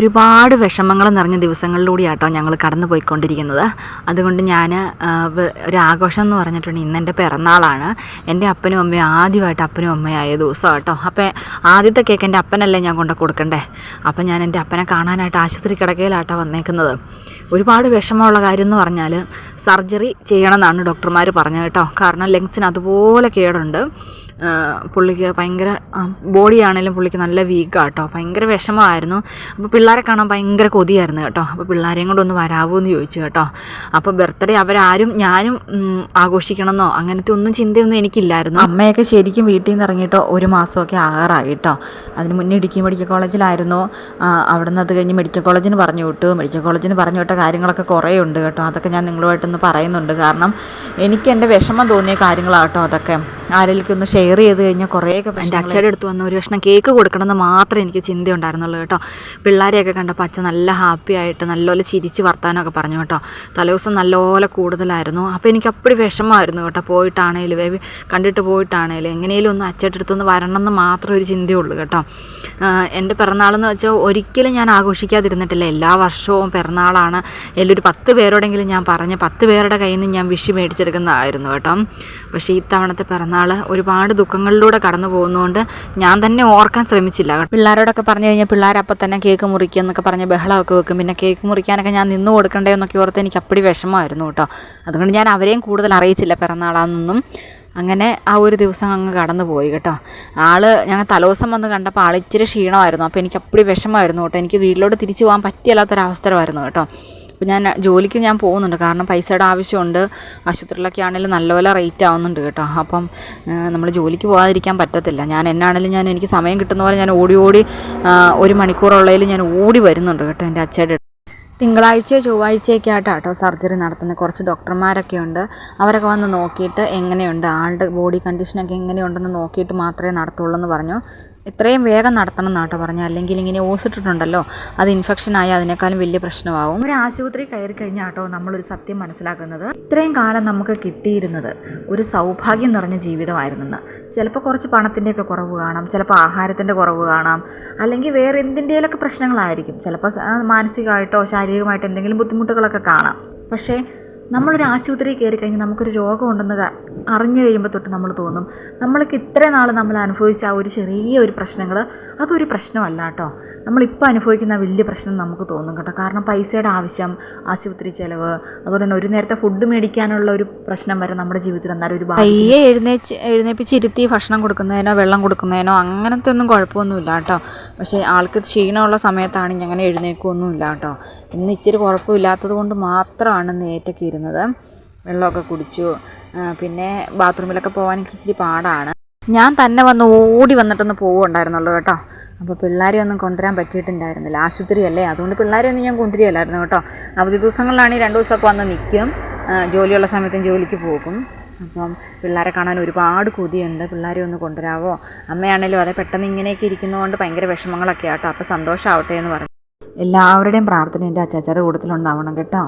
ഒരുപാട് വിഷമങ്ങൾ നിറഞ്ഞ ദിവസങ്ങളിലൂടെയാട്ടോ ഞങ്ങൾ കടന്നു പോയിക്കൊണ്ടിരിക്കുന്നത്. അതുകൊണ്ട് ഞാൻ ഒരു ആഘോഷം എന്ന് പറഞ്ഞിട്ടുണ്ട്. ഇന്ന് എന്റെ പിറന്നാളാണ്. എന്റെ അപ്പനും അമ്മയും ആദ്യമായിട്ട് അപ്പനും അമ്മയായ ദിവസം കേട്ടോ അപ്പോൾ ആദ്യത്തെ കേക്ക് എന്റെ അപ്പനല്ലേ ഞാൻ കൊണ്ട് കൊടുക്കണ്ടേ? അപ്പം ഞാൻ എന്റെ അപ്പനെ കാണാനായിട്ട് ആശുപത്രി കിടക്കയിലാട്ടോ വന്നേക്കുന്നത്. ഒരുപാട് വിഷമമുള്ള കാര്യം എന്ന് പറഞ്ഞാൽ സർജറി ചെയ്യണമെന്നാണ് ഡോക്ടർമാർ പറഞ്ഞത് കേട്ടോ. കാരണം ലങ്സിന് അതുപോലെ കേടുണ്ട്. പുള്ളിക്ക് ഭയങ്കര ആണെങ്കിലും പുള്ളിക്ക് നല്ല വീക്കാണ് കേട്ടോ ഭയങ്കര വിഷമമായിരുന്നു. അപ്പോൾ പിള്ളേരെ കാണാൻ ഭയങ്കര കൊതിയായിരുന്നു കേട്ടോ. അപ്പോൾ പിള്ളേരെയും കൂടെ ഒന്ന് വരാവോ എന്ന് ചോദിച്ചു കേട്ടോ. അപ്പോൾ ബർത്ത്ഡേ അവരാരും ഞാനും ആഘോഷിക്കണമെന്നോ അങ്ങനത്തെ ഒന്നും ചിന്തയൊന്നും എനിക്കില്ലായിരുന്നു. അമ്മയൊക്കെ ശരിക്കും വീട്ടിൽ നിന്ന് ഇറങ്ങിയിട്ടോ ഒരു മാസമൊക്കെ ആകാറായി കേട്ടോ അതിന് മുന്നേ ഇടുക്കി മെഡിക്കൽ കോളേജിലായിരുന്നു. അവിടെ നിന്ന് അത് കഴിഞ്ഞ് മെഡിക്കൽ കോളേജിന് പറഞ്ഞു വിട്ടു. മെഡിക്കൽ കോളേജിന് പറഞ്ഞു വിട്ട കാര്യങ്ങളൊക്കെ കുറേ ഉണ്ട് കേട്ടോ. അതൊക്കെ ഞാൻ നിങ്ങളുമായിട്ടൊന്ന് പറയുന്നുണ്ട്. കാരണം എനിക്ക് എന്റെ വിഷമം തോന്നിയ കാര്യങ്ങളാട്ടോ അതൊക്കെ. ആരെങ്കിലും ഒന്ന് ഷെയർ ചെയ്ത് കഴിഞ്ഞാൽ കുറേയൊക്കെ എന്റെ അച്ഛയുടെ അടുത്ത് വന്ന ഒരു കഷ്ണം കേക്ക് കൊടുക്കണമെന്ന് മാത്രമേ എനിക്ക് ചിന്ത ഉണ്ടായിരുന്നുള്ളൂ കേട്ടോ. പിള്ളേരെയൊക്കെ കണ്ടപ്പോൾ അച്ഛൻ നല്ല ഹാപ്പി ആയിട്ട് നല്ലപോലെ ചിരിച്ച് വർത്താനമൊക്കെ പറഞ്ഞു കേട്ടോ. തലേദിവസം നല്ലപോലെ കൂടുതലായിരുന്നു. അപ്പോൾ എനിക്ക് അപ്പടി വിഷമമായിരുന്നു കേട്ടോ. പോയിട്ടാണേലും ബേബി കണ്ടിട്ട് പോയിട്ടാണേലും എങ്ങനെയും ഒന്ന് അച്ഛന്റെ അടുത്തൊന്ന് വരണം എന്ന് മാത്രം ഒരു ചിന്തയുള്ളൂ കേട്ടോ. എന്റെ പിറന്നാളെന്ന് വെച്ചാൽ ഒരിക്കലും ഞാൻ ആഘോഷിക്കാതിരുന്നിട്ടില്ല. എല്ലാ വർഷവും പിറന്നാളാണ്. എല്ലാവരും പത്ത് പേരോടെങ്കിലും ഞാൻ പറഞ്ഞ് പത്ത് പേരുടെ കയ്യിൽ നിന്ന് ഞാൻ വിഷി മേടിച്ചെടുക്കുന്നതായിരുന്നു കേട്ടോ. പക്ഷേ ഇത്തവണത്തെ പിറന്നാൾ ഒരുപാട് ദുഃഖങ്ങളിലൂടെ കടന്നു പോകുന്നതുകൊണ്ട് ഞാൻ തന്നെ ഓർക്കാൻ ശ്രമിച്ചില്ല. പിള്ളേരോടൊക്കെ പറഞ്ഞു കഴിഞ്ഞാൽ പിള്ളേർ അപ്പം തന്നെ കേക്ക് മുറിക്കുക എന്നൊക്കെ പറഞ്ഞ് ബഹളമൊക്കെ വെക്കും. പിന്നെ കേക്ക് മുറിക്കാനൊക്കെ ഞാൻ നിന്ന് കൊടുക്കണ്ടേ എന്നൊക്കെ ഓർത്ത് എനിക്ക് അപ്പടി വിഷമമായിരുന്നു കേട്ടോ. അതുകൊണ്ട് ഞാൻ അവരെയും കൂടുതൽ അറിയിച്ചില്ല പിറന്നാളാന്നൊന്നും. അങ്ങനെ ആ ഒരു ദിവസം അങ്ങ് കടന്നു പോയി കേട്ടോ. ആൾ ഞങ്ങൾ തലോസം വന്ന് കണ്ടപ്പോൾ ആൾ ഇച്ചിരി ക്ഷീണമായിരുന്നു. അപ്പോൾ എനിക്ക് അപ്പടി വിഷമമായിരുന്നു കേട്ടോ. എനിക്ക് വീട്ടിലോട്ട് തിരിച്ചു പോകാൻ പറ്റിയല്ലാത്തൊരവസരമായിരുന്നു കേട്ടോ. അപ്പോൾ ഞാൻ ജോലിക്ക് ഞാൻ പോകുന്നുണ്ട്. കാരണം പൈസയുടെ ആവശ്യമുണ്ട്. ആശുപത്രിയിലൊക്കെ ആണെങ്കിലും നല്ലപോലെ റേറ്റ് ആവുന്നുണ്ട് കേട്ടോ. അപ്പം നമ്മൾ ജോലിക്ക് പോകാതിരിക്കാൻ പറ്റത്തില്ല. ഞാൻ എന്നാണെങ്കിലും ഞാൻ എനിക്ക് സമയം കിട്ടുന്ന പോലെ ഞാൻ ഓടി ഓടി ഒരു മണിക്കൂറുള്ളതിൽ ഞാൻ ഓടി വരുന്നുണ്ട് കേട്ടോ എന്റെ അച്ഛയുടെ തിങ്കളാഴ്ചയോ ചൊവ്വാഴ്ചയൊക്കെ ആയിട്ടാണ് സർജറി നടത്തുന്നത്. കുറച്ച് ഡോക്ടർമാരൊക്കെ ഉണ്ട്. അവരൊക്കെ വന്ന് നോക്കിയിട്ട് എങ്ങനെയുണ്ട്? ആളുടെ ബോഡി കണ്ടീഷനൊക്കെ എങ്ങനെയുണ്ടെന്ന് നോക്കിയിട്ട് മാത്രമേ നടത്തുള്ളൂ എന്ന് പറഞ്ഞു. എത്രയും വേഗം നടത്തണം എന്നാട്ടോ പറഞ്ഞു അല്ലെങ്കിൽ ഇങ്ങനെ ഓസിട്ടിട്ടുണ്ടല്ലോ അത് ഇൻഫെക്ഷൻ ആയി അതിനേക്കാളും വലിയ പ്രശ്നമാവും. ഒരു ആശുപത്രി കയറി കഴിഞ്ഞാട്ടോ നമ്മളൊരു സത്യം മനസ്സിലാക്കുന്നത്. ഇത്രയും കാലം നമുക്ക് കിട്ടിയിരുന്നത് ഒരു സൗഭാഗ്യം നിറഞ്ഞ ജീവിതമായിരുന്നെന്ന്. ചിലപ്പോൾ കുറച്ച് പണത്തിന്റെയൊക്കെ കുറവ് കാണാം ചിലപ്പോൾ ആഹാരത്തിന്റെ കുറവ് കാണാം അല്ലെങ്കിൽ വേറെ എന്തിന്റെയിലൊക്കെ പ്രശ്നങ്ങളായിരിക്കും. ചിലപ്പോൾ മാനസികമായിട്ടോ ശാരീരികമായിട്ടോ എന്തെങ്കിലും ബുദ്ധിമുട്ടുകളൊക്കെ കാണാം. പക്ഷേ നമ്മളൊരു ആശുപത്രിയിൽ കയറി കഴിഞ്ഞാൽ നമുക്കൊരു രോഗമുണ്ടെന്ന് അറിഞ്ഞു കഴിയുമ്പോൾ തൊട്ട് നമ്മൾ തോന്നും. നമ്മൾക്ക് ഇത്രയും നാൾ നമ്മൾ അനുഭവിച്ച ആ ഒരു ചെറിയ ഒരു പ്രശ്നങ്ങൾ അതൊരു പ്രശ്നമല്ല കേട്ടോ നമ്മളിപ്പോൾ അനുഭവിക്കുന്ന വലിയ പ്രശ്നം നമുക്ക് തോന്നും കേട്ടോ. കാരണം പൈസയുടെ ആവശ്യം ആശുപത്രി ചിലവ് അതുപോലെ തന്നെ ഒരു നേരത്തെ ഫുഡ് മേടിക്കാനുള്ള ഒരു പ്രശ്നം വരെ നമ്മുടെ ജീവിതത്തിൽ എന്നാലും ഒരു പയ്യെ എഴുന്നേച്ച് എഴുന്നേപ്പിച്ചിരുത്തി ഭക്ഷണം കൊടുക്കുന്നതിനോ വെള്ളം കൊടുക്കുന്നതിനോ അങ്ങനത്തെ ഒന്നും കുഴപ്പമൊന്നുമില്ല കേട്ടോ പക്ഷേ ആൾക്ക് ക്ഷീണമുള്ള സമയത്താണ് ഇനി അങ്ങനെ എഴുന്നേൽക്കുകയൊന്നുമില്ല കേട്ടോ ഇന്ന് ഇച്ചിരി കുഴപ്പമില്ലാത്തത് കൊണ്ട് മാത്രമാണ് നേറ്റൊക്കെ ഇരുന്നത്. വെള്ളമൊക്കെ കുടിച്ചു. പിന്നെ ബാത്റൂമിലൊക്കെ പോകാൻ എനിക്ക് ഇച്ചിരി പാടാണ്. ഞാൻ തന്നെ വന്ന് ഓടി വന്നിട്ടൊന്ന് പോവുണ്ടായിരുന്നുള്ളൂ കേട്ടോ. അപ്പോൾ പിള്ളേരെ ഒന്നും കൊണ്ടുവരാൻ പറ്റിയിട്ടുണ്ടായിരുന്നില്ല. ആശുപത്രിയല്ലേ? അതുകൊണ്ട് പിള്ളേരെ ഒന്നും ഞാൻ കൊണ്ടുവരികയല്ലായിരുന്നു കേട്ടോ. അവധി ഈ രണ്ട് ദിവസമൊക്കെ വന്ന് നിൽക്കും ജോലിയുള്ള സമയത്തും ജോലിക്ക് പോകും. അപ്പം പിള്ളേരെ കാണാൻ ഒരുപാട് കൊതിയുണ്ട്. പിള്ളേരെ ഒന്ന് കൊണ്ടുവരാവോ? അമ്മയാണേലും അതെ പെട്ടെന്ന് ഇങ്ങനെയൊക്കെ ഇരിക്കുന്നതുകൊണ്ട് ഭയങ്കര വിഷമങ്ങളൊക്കെ ആട്ടോ അപ്പോൾ സന്തോഷമാവട്ടെ എന്ന് പറഞ്ഞു. എല്ലാവരുടെയും പ്രാർത്ഥന എന്റെ അച്ചാച്ചാരുടെ കൂട്ടത്തിലുണ്ടാവണം കേട്ടോ.